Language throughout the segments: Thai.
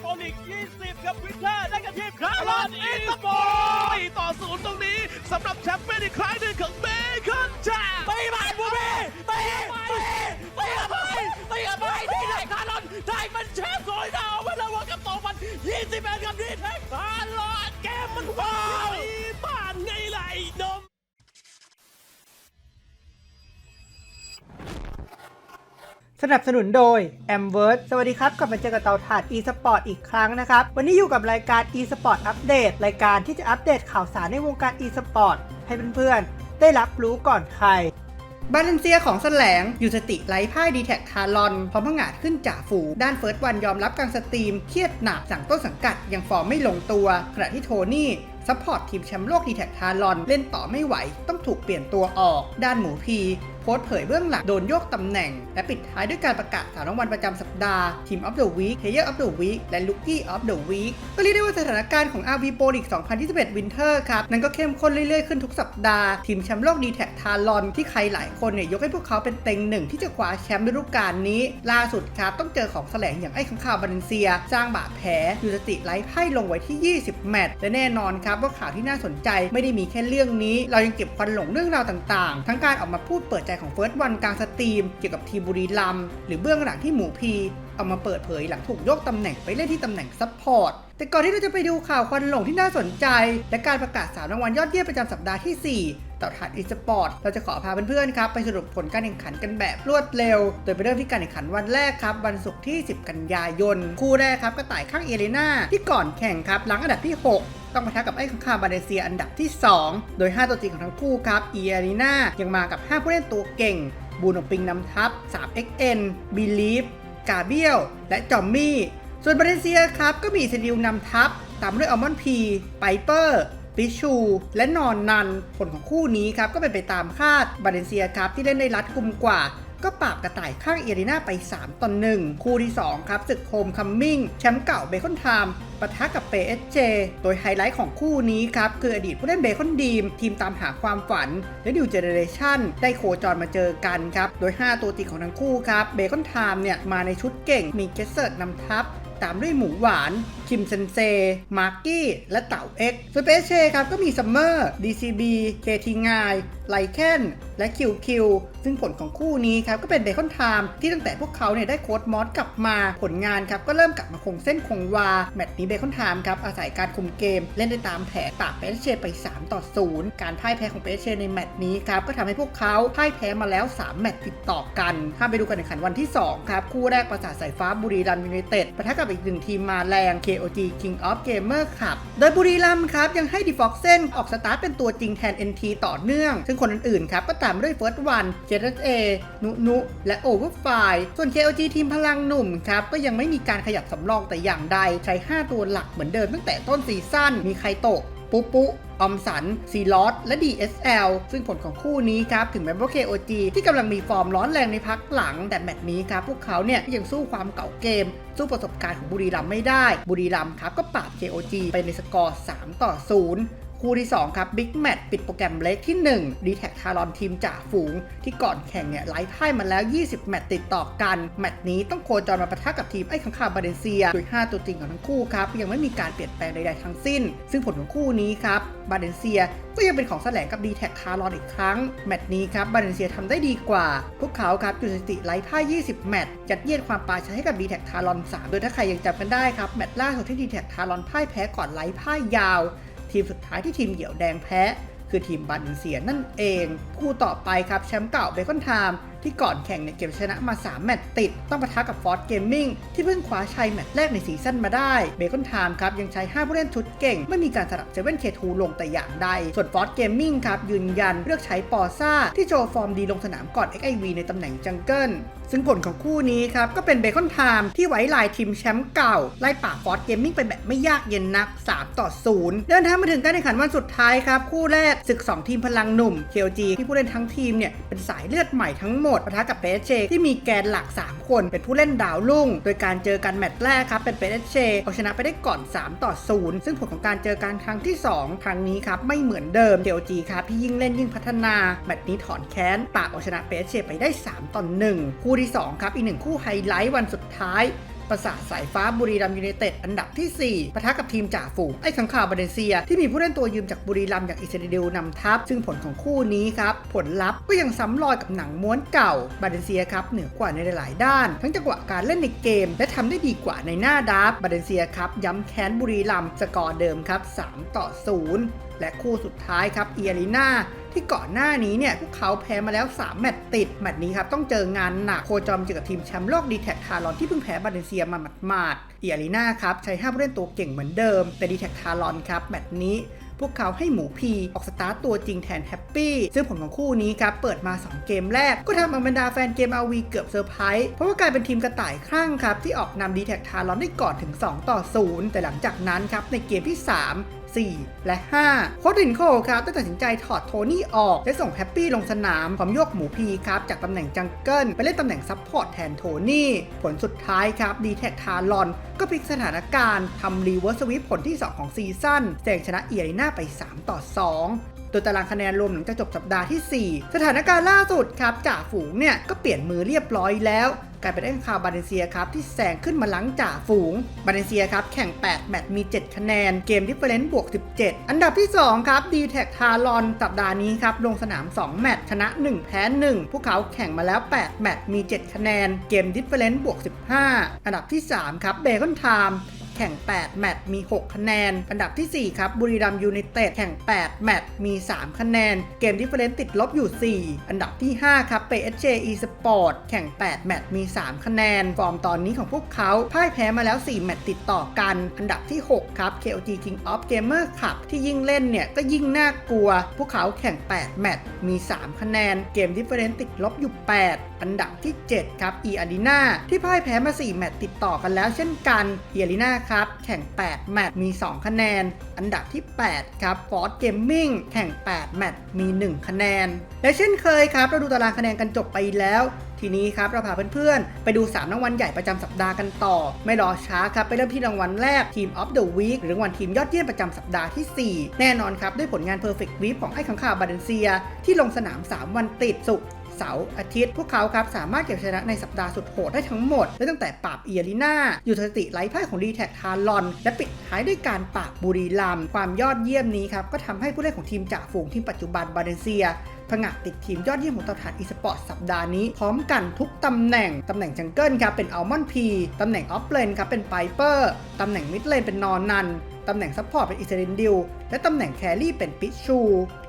โปลิก 20 ครับวินเทอร์ได้กับทีมคาร์ลอนอินสปอร์ตต่อศูนย์ตรงนี้สำหรับแชมเปี้ยนอีกครั้งหนึ่งของ สนับสนุนโดย a m w o r d สวัสดีครับ กลับมาเจอกับเตาถ่าน e-sport อีกครั้งนะครับ วันนี้อยู่กับรายการ e-sport Update รายการที่จะอัปเดตข่าวสารในวงการ e-sport ให้เพื่อนๆ ได้รับรู้ก่อนใครบาเลนเซียของแสลงอยู่สติไร้พ่ายดีแท็กทารอนพร้อมพงงาดขึ้นจ่าฝูด้านเฟิร์สวันยอมรับกลางสตรีม เครียดหนักสั่งต้นสังกัดยังฟอร์มไม่ลงตัว ขณะที่โทนี่ซัพพอร์ตทีมแชมป์โลกดีแท็กทารอน เล่นต่อไม่ไหว ต้องถูกเปลี่ยนตัวออก ด้านหมูพี โพสต์เผยเบื้องหลังโดนโยกตำแหน่ง และปิดท้ายด้วยการประกาศสารรางวัลประจำสัปดาห์ Team of the Week Player of the Week และ Rookie of the Week ก็เรียกได้ว่าสถานการณ์ของ RV Pro League 2021 Winter ครับ นั้นก็เข้มข้นเรื่อยๆ ขึ้นทุกสัปดาห์ ทีมแชมป์โลกดีแท็กทารอนที่ใครหลายคนเนี่ยยกให้พวกเขาเป็นเต็งหนึ่งที่จะคว้าแชมป์ฤดูกาลนี้ ล่าสุดครับต้องเจอของแสลงอย่างไอ้ข้างข่าวบาเลนเซีย สร้างบาดแผลอยู่สติไร้ไพ่ลงไว้ที่ 20 แมตช์และแน่นอนครับว่าข่าวที่น่าสนใจไม่ได้มีแค่เรื่องนี้ เรายังเก็บควันหลงเรื่องราวต่างๆ ทั้งการออกมาพูดเปิดใจของเฟิร์สวันกลางสตรีม เกี่ยวกับทีบุรีลัมหรือเบื้องหลังที่หมูพี เอามาเปิดเผยหลังถูกยกตำแหน่งไปเล่นที่ตำแหน่งซัพพอร์ตแต่ก่อนที่เราจะไปดูข่าวควันหลงที่น่าสนใจ และการประกาศสามรางวัลยอดเยี่ยมประจำสัปดาห์ที่ 4 ต่อถาดอีสปอร์ตเราจะขอพาเพื่อนๆครับไปสรุปผลการแข่งขันกันแบบรวดเร็ว โดยไปเริ่มที่การแข่งขันวันแรกครับวันศุกร์ที่ 10 กันยายน คู่แรกครับกระต่ายข้างเอเลนาที่ก่อนแข่งครับหลังอันดับที่ 6ต้องปะทะกับไอ้ข้างคาวมาเลเซียอันดับที่ 2 โดย 5 ตัวจริงของทั้งคู่ครับเอเลนายังมากับ 5 ผู้เล่นตัวเก่ง บูโนปิงนำทัพ 3XN Believe กาเบียล และจอมมี่ ส่วนบาเลเซียครับ ก็มีเซดิลนำทัพ ตามด้วยอัลมอนด์พีไปเปอร์ ปิชู และนอนนัน ผลของคู่นี้ครับก็เป็นไปตามคาดบาเลนเซียครับที่เล่นได้รัดกุมกว่าก็ปราบกระต่ายข้างเอรีนาไป 3ต่อ1คู่ที่ 2 ครับศึกโฮมคัมมิ่งแชมป์เก่าเบคอนไทม์ปะทะกับเปเอสเจโดยไฮไลท์ของคู่นี้ครับ คืออดีตผู้เล่นเบคอนดีม ทีมตามหาความฝัน และดิวเจเนเรชั่นได้โคจรมาเจอกันครับ โดย 5 ตัวจริงของทั้งคู่ครับเบคอนไทม์เนี่ย มาในชุดเก่งมีเกสเซิร์ตนำทัพ ตามด้วยหมูหวานคิมเซนเซ มาร์กี้ และเต่าเอ็กสเปเช่ครับก็มีซัมเมอร์ DCB เคทีงายไลแคนและคิวคิวซึ่งผลของคู่นี้ครับก็เป็นเบคอนไทม์ที่ตั้งแต่พวกเขาเนี่ยได้โค้ดมอสกลับมาผลงานครับก็เริ่มกลับมาคงเส้นคงวา แมตช์นี้เบคอนไทม์ครับอาศัยการคุมเกม เล่นได้ตามแผนปราบเปเช่ไป 3 ต่อ 0 การพ่ายแพ้ของเปเช่ในแมตช์นี้ครับก็ทำให้พวกเขาพ่ายแพ้มาแล้ว 3 แมตช์ติดต่อกันถ้าไปดูการแข่งขันวันที่2ครับคู่แรกประสาทสายฟ้าบุรีรัมย์ยูไนเต็ดปะทะกับอีกหนึ่งทีมมาแรง KOG King of Gamer ครับโดยบุรีรัมย์ครับยังให้ดีฟ็อกเซนออกสตาร์ทเป็นตัวจริงแทน NT ต่อเนื่อง ซึ่งคนอื่นๆครับก็ตามด้วยเฟิร์สวันเจเอนุนุและโอเวอร์ไฟส่วน KOG ทีมพลังหนุ่มครับก็ยังไม่มีการขยับสำรองแต่อย่างใดใช้ 5 ตัวหลักเหมือนเดิมตั้งแต่ต้นซีซั่นมีใครโตะ ปุ๊ปุออมสันซีลอสและ DSL ซึ่งผลของคู่นี้ครับถึงแม้ว่า KOG ที่กำลังมีฟอร์มร้อนแรงในพักหลัง แต่แมตช์นี้ครับพวกเขาเนี่ยยังสู้ความเก่าเกม สู้ประสบการณ์ของบุรีรัมย์ไม่ได้ บุรีรัมย์ครับก็ปราบ KOG ไปในสกอร์ 3 ต่อ 0 คู่ที่ 2 ครับบิ๊กแมตช์ปิดโปรแกรมเล็กที่ 1 d t แทคารอนทีมจ่าฝูง ที่ก่อนแข่งเนี่ยไล่พ่ายมาแล้ว 20 แมตช์ติดต่อกัน แมตช์นี้ต้องโคจรมาปะทะกับทีมไอ้ขังคาวบาเลนเซีย โดย 5 ตัวจริงของทั้งคู่ครับ ยังไม่มีการเปลี่ยนแปลงใดๆทั้งสิ้น ซึ่งผลของคู่นี้ครับบาเลนเซียก็ยังเป็นของแสลงกับ d t แทคารอนอีกครั้ง แมตช์นี้ครับบาเลนเซียทำได้ดีกว่า พวกเขาครับจุดสถิติไล่พ่าย 20 แมตช์ยัดเยียดความปาชัยให้กับ d t แทคารอน3โดยถ้าใครยังจำกันได้ครับแมตช์ล่าสุดที่ d t แทคารอนพ่ายแพ้ก่อนไล่พ่ายยาว ทีมสุดท้ายที่ทีมเหยี่ยวแดงแพ้ คือทีมบันเซียนั่นเอง คู่ต่อไปครับแชมป์เก่าเบคอนไทม์ ที่ก่อนแข่งเนี่ยเก็บชนะมา 3 แมตช์ติด ต้องปะทะกับฟอร์ e เกมมิ่งที่เพิ่งคว้าชัยแมตช์แรกในซีซั่นมาได้เบคอนไทม์ครับยังใช้ 5 ผู้เล่นชุดเก่ง ไม่มีการสลับเซเว่นเคทูลงแต่อย่างใด ส่วนฟอร์ e เกมมิ่งครับยืนยันเลือกใช้ปอซ่า ที่โชว์ฟอร์มดีลงสนามก่อน XIV ในตำแหน่งจังเกิลซึ่งผลของคู่นี้ครับก็เป็นเบคอนไทม์ที่ไว้ลายทีมแชมป์เก่า ไล่ป่าฟอร์ e เกมมิ่งไปแบบไม่ยากเย็นนัก 3 ต่อ 0 เดินทางมาถึงการแข่งขันวันสุดท้ายครับคู่แรกศึก 2 ทีมพลังหนุ่ม KOG ที่ผู้เล่นทั้งทีมเนี่ยเป็นสายเลือดใหม่ทั้งหมดดปะทะกับเปเชที่มีแกนหลัก 3 คนเป็นผู้เล่นดาวรุ่ง โดยการเจอกันแมตช์แรกครับ เป็นเปเชเอาชนะไปได้ก่อน 3 ต่อ 0 ซึ่งผลของการเจอกันครั้งที่ 2 ครั้งนี้ครับ ไม่เหมือนเดิมเดลจีครับที่ยิ่งเล่นยิ่งพัฒนา แมตช์นี้ถอนแค้นปากเอาชนะเปเชไปได้ 3 ต่อ 1 คู่ที่ 2 ครับ อีกหนึ่งคู่ไฮไลท์วันสุดท้าย ประสาทสายฟ้าบุรีรัมย์ยูไนเต็ดอันดับทีสี่ 4ปะทะกับทีมจ่าฝูงไอ้ขังข่าวบาเลนเซีย ที่มีผู้เล่นตัวยืมจากบุรีรัมอย่างอิสราเอลนำทัพ ซึ่งผลของคู่นี้ครับผลลัพธ์ก็ยังซ้ำรอยกับหนังม้วนเก่าบาเลนเซียครับเหนือกว่าในหลายๆ ด้าน ทั้งจังหวะการเล่นในเกม และทำได้ดีกว่าในหน้าดับบาเลนเซียครับย้ำแค้นบุรีรัมสกอร์เดิมครับ3ต่อ0และคู่สุดท้ายครับเอียรีนา ที่ก่อนหน้านี้เนี่ยพวกเขาแพ้มาแล้ว 3 แมตช์ติด แมตช์นี้ครับ ต้องเจองานหนักโคจอมเจอกับทีมแชมป์โลกดีแท็กทารอนที่เพิ่งแพ้บาเลเซียมาหมาดๆเอียรีนาครับใช้ห้าผู้เล่นตัวเก่งเหมือนเดิม แต่ดีแท็กทารอนครับแมตช์นี้พวกเขาให้หมูพีออกสตาร์ตตัวจริงแทนแฮปปี้ซึ่งผลของคู่นี้ครับ เปิดมา 2 เกมแรก ก็ทำเอาบรรดาแฟนเกมอาวีเกือบเซอร์ไพรส์เพราะว่ากลายเป็นทีมกระต่ายคลั่งครับ ที่ออกนำดีแท็กทารอนได้ก่อนถึง 2 ต่อ 0 แต่หลังจากนั้นครับ ในเกมที่ 3 4 และ 5 โค้ชรินโคครับได้ตัดสินใจถอดโทนี่ออก และส่งแฮปปี้ลงสนามพร้อมโยกหมูพีครับ จากตำแหน่งจังเกิลไปเล่นตำแหน่งซับพอร์ตแทนโทนี่ ผลสุดท้ายครับ ดีแท็กทารอน ก็พลิกสถานการณ์ทำรีเวิร์สสวิปผลที่ 2 ของซีซั่นแซงชนะเอียรีนาไป 3 ต่อ 2 โดยตารางคะแนนรวมหลังจากจบสัปดาห์ที่ 4 สถานการณ์ล่าสุดครับจ่าฝูงเนี่ยก็เปลี่ยนมือเรียบร้อยแล้วกลายเป็นแองคาวบาเลนเซียครับที่แซงขึ้นมาหลังจ่าฝูง บาเลนเซียครับแข่ง 8 แมตช์มี 7 คะแนน เกมดิฟเฟอเรนซ์บวก 17 อันดับที่ 2 ครับดีแท็กทารอน สัปดาห์นี้ครับลงสนาม 2 แมตช์ชนะ 1 แพ้ 1 พวกเขาแข่งมาแล้ว 8 แมตช์มี 7 คะแนน เกมดิฟเฟอเรนซ์บวก 15 อันดับที่ 3 ครับเบคอนไทม์ แข่ง 8 แมตช์มี 6 คะแนน อันดับที่ 4 ครับ บุรีรัมยูไนเต็ดแข่ง 8 แมตช์มี 3 คะแนน เกมดิฟเฟอเรนซ์ติดลบอยู่ 4 อันดับที่ 5 ครับ PSG eSport แข่ง 8 แมตช์มี 3 คะแนน ฟอร์มตอนนี้ของพวกเขาพ่ายแพ้มาแล้ว 4 แมตช์ติดต่อกัน อันดับที่ 6 ครับ KOG King of Gamer Cup ที่ยิ่งเล่นเนี่ย ก็ยิ่งน่ากลัว พวกเขาแข่ง 8 แมตช์มี 3 คะแนน เกมดิฟเฟอเรนซ์ติดลบอยู่ 8 อันดับที่ 7 ครับ e a r e n a ที่พ่ายแพ้มา 4 แมตช์ติดต่อกันแล้วเช่นกัน e a r e n a ครับ แข่ง 8 แมตช์มี 2 คะแนน อันดับที่ 8 ครับ Ford Gaming แข่ง 8 แมตช์มี 1 คะแนน และเช่นเคยครับ เราดูตารางคะแนนกันจบไปแล้วทีนี้ครับเราพาเพื่อนๆ ไปดู 3 รางวัลใหญ่ประจำสัปดาห์กันต่อ ไม่รอช้าครับ ไปเริ่มที่รางวัลแรก Team of the Week หรือรางวัลทีมยอดเยี่ยมประจำสัปดาห์ทีสี่ 4 แน่นอนครับ ด้วยผลงาน Perfect Week ของไอ้ขังข่าวบาเลนเซีย ที่ลงสนาม 3 วันติดศุก เสาร์อาทิตย์ พวกเขาครับสามารถเก็บชนะในสัปดาห์สุดโหดได้ทั้งหมดและตั้งแต่ปราบเอียรีนาอยู่สถิติไร้พ่ายของดีแท็กทารอน และปิดท้ายด้วยการปราบบุรีรัมความยอดเยี่ยมนี้ครับก็ทำให้ผู้เล่นของทีมจ่าฝูงทีมปัจจุบันบาเลนเซียผงะติดทีมยอดเยี่ยมของตาถ่านอีสปอร์ตสัปดาห์นี้ พร้อมกันทุกตำแหน่ง ตำแหน่งจังเกิลครับเป็นอัลมอนพีตำแหน่งออฟเลนครับเป็นไพเปอร์ ตำแหน่งมิดเลนเป็นนอนนัน ตำแหน่งซัพพอร์ตเป็นอิสเรนดิล และตำแหน่งแครี่เป็นปิชู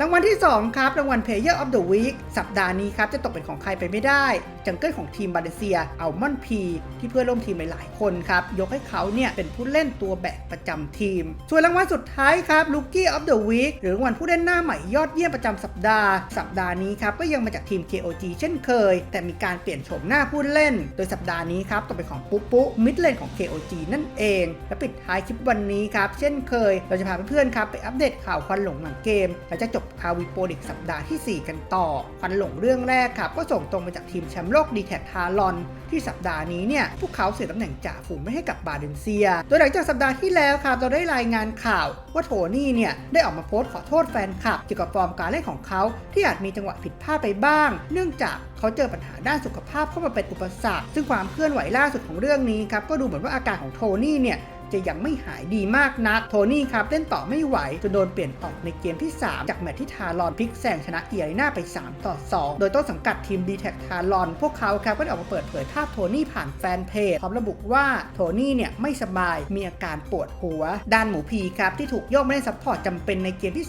รางวัลที่ 2 ครับ รางวัล Player of the Week สัปดาห์นี้ครับ จะตกเป็นของใครไปไม่ได้ จังเกิลของทีมบาเลเซียอัลมอนพีที่เพื่อนร่วมทีมหลายๆคนครับ ยกให้เขาเนี่ยเป็นผู้เล่นตัวแบกประจำทีม ส่วนรางวัลสุดท้ายครับ Rookie of the Week หรือรางวัลผู้เล่นหน้าใหม่ยอดเยี่ยมประจำสัปดาห์ สัปดาห์นี้ครับก็ยังมาจากทีม KOG เช่นเคย แต่มีการเปลี่ยนโฉมหน้าผู้เล่น โดยสัปดาห์นี้ครับตกเป็นของปุ๊ปุ๊มิดเลนของ KOG นั่นเอง และปิดท้ายคลิปวันนี้ครับเช่นเคย เราจะพาเพื่อนๆครับไปอัอัปเดตข่าวควันหลงหลังเกม และจะจบคาวิโปลิกสัปดาห์ทีสี่ 4 กันต่อ ควันหลงเรื่องแรกครับก็ส่งตรงมาจากทีมแชมป์โลกดีแท็กทารอน ที่สัปดาห์นี้เนี่ยพวกเขาเสียตำแหน่งจ่าฝูงไม่ให้กับบาเดนเซีย โดยหลังจากสัปดาห์ที่แล้วครับเราได้รายงานข่าวว่าโทนี่เนี่ยได้ออกมาโพสต์ขอโทษแฟนคลับเกี่ยวกับฟอร์มการเล่นของเขา ที่อาจมีจังหวะผิดพลาดไปบ้าง เนื่องจากเขาเจอปัญหาด้านสุขภาพเข้ามาเป็นอุปสรรค ซึ่งความเคลื่อนไหวล่าสุดของเรื่องนี้ครับก็ดูเหมือนว่าอาการของโทนี่เนี่ย จะยังไม่หายดีมากนัก โทนี่ครับเล่นต่อไม่ไหวจนโดนเปลี่ยนออกในเกมที่ 3 จากแมตช์ที่ทารอนพลิกแซงชนะเอียรีนาไป 3 ต่อ 2 โดยต้นสังกัดทีม d t แทกทารอน พวกเขาครับก็ได้ออกมาเปิดเผยภาพโทนี่ผ่านแฟนเพจพร้อมระบุว่าโทนี่เนี่ยไม่สบายมีอาการปวดหัว ด้านหมูพีครับที่ถูกโยกมาเล่นซัพพอร์ตจำเป็นในเกมที่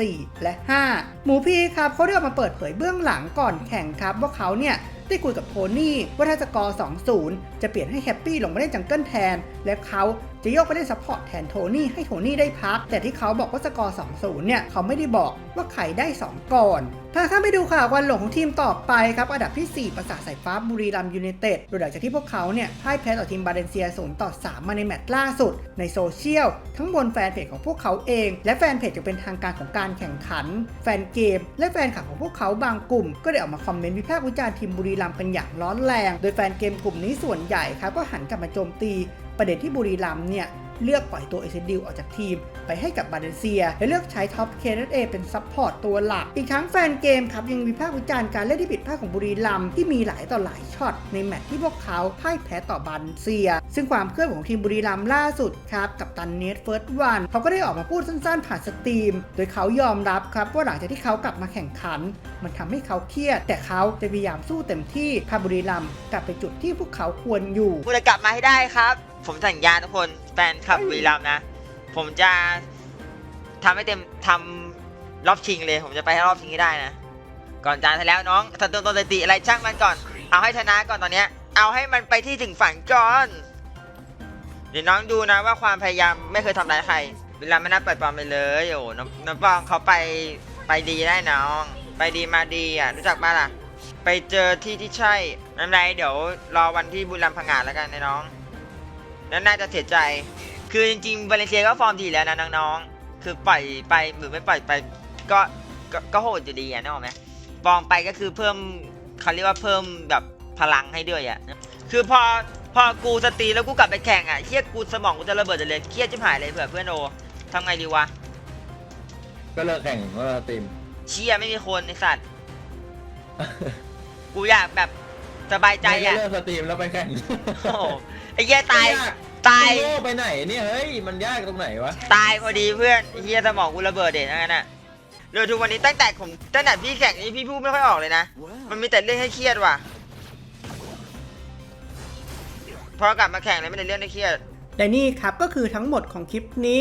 3 4 และ 5 หมูพีครับเขาได้ออกมาเปิดเผยเบื้องหลังก่อนแข่งครับว่าเขาเนี่ยได้คุยกับโทนี่ว่าถ้าสกอร์ 2-0 จะเปลี่ยนให้แฮปปี้ลงมาเล่นจังเกิลแทน และเขา จะโยกไปเล่นซัพพอร์ตแทนโทนี่ให้โทนี่ได้พัก แต่ที่เขาบอกว่าสกอร์ 2-0 เนี่ย เขาไม่ได้บอกว่าใครได้ 2 ก่อนพาข้ามไปดูข่าววันหลงของทีมต่อไปครับ อันดับที่ 4 ประสาทสายฟ้าบุรีรัมย์ยูไนเต็ดโดยหลังจากที่พวกเขาเนี่ยพ่ายแพ้ต่อทีมบาเลนเซีย0ต่อ 3 มาในแมตช์ล่าสุด ในโซเชียล ทั้งบนแฟนเพจของพวกเขาเอง และแฟนเพจจะเป็นทางการของการแข่งขัน แฟนเกม และแฟนคลับของพวกเขาบางกลุ่ม ก็ได้ออกมาคอมเมนต์วิพากษ์วิจารณ์ทีมบุรีรัมย์กันอย่างร้อนแรง โดยแฟนเกมกลุ่มนี้ส่วนใหญ่ครับก็หันกลับมาโจมตี ประเด็นที่บุรีรัมย์เนี่ยเลือกปล่อยตัวเอเซดิลออกจากทีม ไปให้กับบาเลนเซีย และเลือกใช้ท็อปเคนั่นเอเป็นซัพพอร์ตตัวหลัก อีกทั้งแฟนเกมครับ ยังวิพากษ์วิจารณ์การเล่นที่ผิดพลาดของบุรีรัมย์ที่มีหลายต่อหลายช็อต ในแมตช์ที่พวกเขาพ่ายแพ้ต่อบาเลนเซีย ซึ่งความเคลื่อนของทีมบุรีรัมย์ล่าสุดครับ กับตันเนตเฟิร์สวันเขาก็ได้ออกมาพูดสั้นๆ ผ่านสตรีม โดยเขายอมรับครับว่าหลังจากที่เขากลับมาแข่งขัน มันทำให้เขาเครียด แต่เขาจะพยายามสู้เต็มที่พาบุรีรัมย์กลับไปจุดที่พวกเขาควรอยู่กูจะกลับมาให้ได้ครับ ผมสัญญาทุกคนแฟนคลับวีรัมนะ ผมจะทำให้เต็มทำรอบชิงเลย ผมจะไปให้รอบชิงให้ได้นะ ก่อนจานไปแล้วน้องตัดตัวตัวสติอะไรช่างมันก่อน เอาให้ชนะก่อนตอนเนี้ย เอาให้มันไปที่ถึงฝันก่อน เดี๋ยวน้องดูนะว่าความพยายามไม่เคยทำร้ายใคร เวลาไม่น่าเปิดปลอมไปเลยโอ้น้องน้องปองเขาไปไปดีได้น้อง ไปดีมาดีอะรู้จักมาล่ะ ไปเจอที่ที่ใช่นั่นไรเดี๋ยวรอวันที่บุรีรัมย์พังงาดแล้วกันนะน้อง นั่นน่าจะเสียใจ คือจริงๆบาเลนเซียก็ฟอร์มดีแล้วนะน้องๆ คือปล่อยไปหรือไม่ปล่อยไปก็ก็ก็โหดอยู่ดีอะนึกออกไหมฟอร์มไปก็คือเพิ่มเขาเรียกว่าเพิ่มแบบพลังให้ด้วยอะคือพอพอกูสตรีแล้วกูกลับไปแข่งอะเครียดกูสมองกูจะระเบิดจะเลยเครียดจิบหายเลยเผื่อเพื่อนโอทำไงดีวะ ก็เลิกแข่งก็เลิกตีมเชียไม่มีคนไอสัตว์ กูอยากแบบสบายใจไม่อะเลิกสตรีมแล้วไปแข่ง โอ้โห ไอ้เหี้ยตาย ตาย โง่ไปไหนเนี่ยเฮ้ยมันยากตรงไหนวะตายพอดีเพื่อนไอ้เฮียสมองกูระเบิดเด็ดนั่นน่ะเดี๋ยวทุกวันนี้ตั้งแต่ผมตั้งแต่พี่แข่งนี้พี่พูดไม่ค่อยออกเลยนะ มันมีแต่เรื่องให้เครียดว่ะ พอกลับมาแข่งเลยไม่ได้เรื่องให้เครียด และนี่ครับก็คือทั้งหมดของคลิปนี้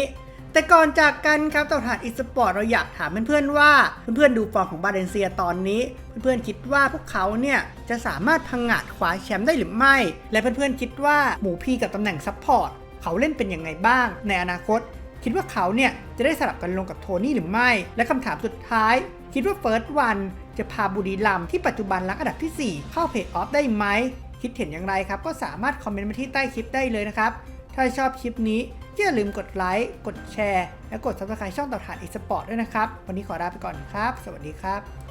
แต่ก่อนจากกันครับต่อถานอีสปอร์ตเราอยากถามเพื่อนๆว่าเพื่อนๆดูฟอร์มของบาเลนเซียตอนนี้ เพื่อนๆคิดว่าพวกเขาเนี่ยจะสามารถพังงาดคว้าแชมป์ได้หรือไม่ และเพื่อนๆคิดว่าหมูพีกับตำแหน่งซัพพอร์ตเขาเล่นเป็นยังไงบ้าง ในอนาคต คิดว่าเขาเนี่ยจะได้สลับกันลงกับโทนี่หรือไม่ และคำถามสุดท้าย คิดว่าเฟิร์สวันจะพาบุรีรัมที่ปัจจุบันรังอันดับทีสี่ 4 เข้าเพย์ออฟได้ไหมคิดเห็นอย่างไรครับก็สามารถคอมเมนต์มาที่ใต้คลิปได้เลยนะครับถ้าชอบคลิปนี้ อย่าลืมกดไลค์กดแชร์ และกด subscribe ช่องต่อฐานอีสปอร์ตด้วยนะครับ วันนี้ขอลาไปก่อนครับ สวัสดีครับ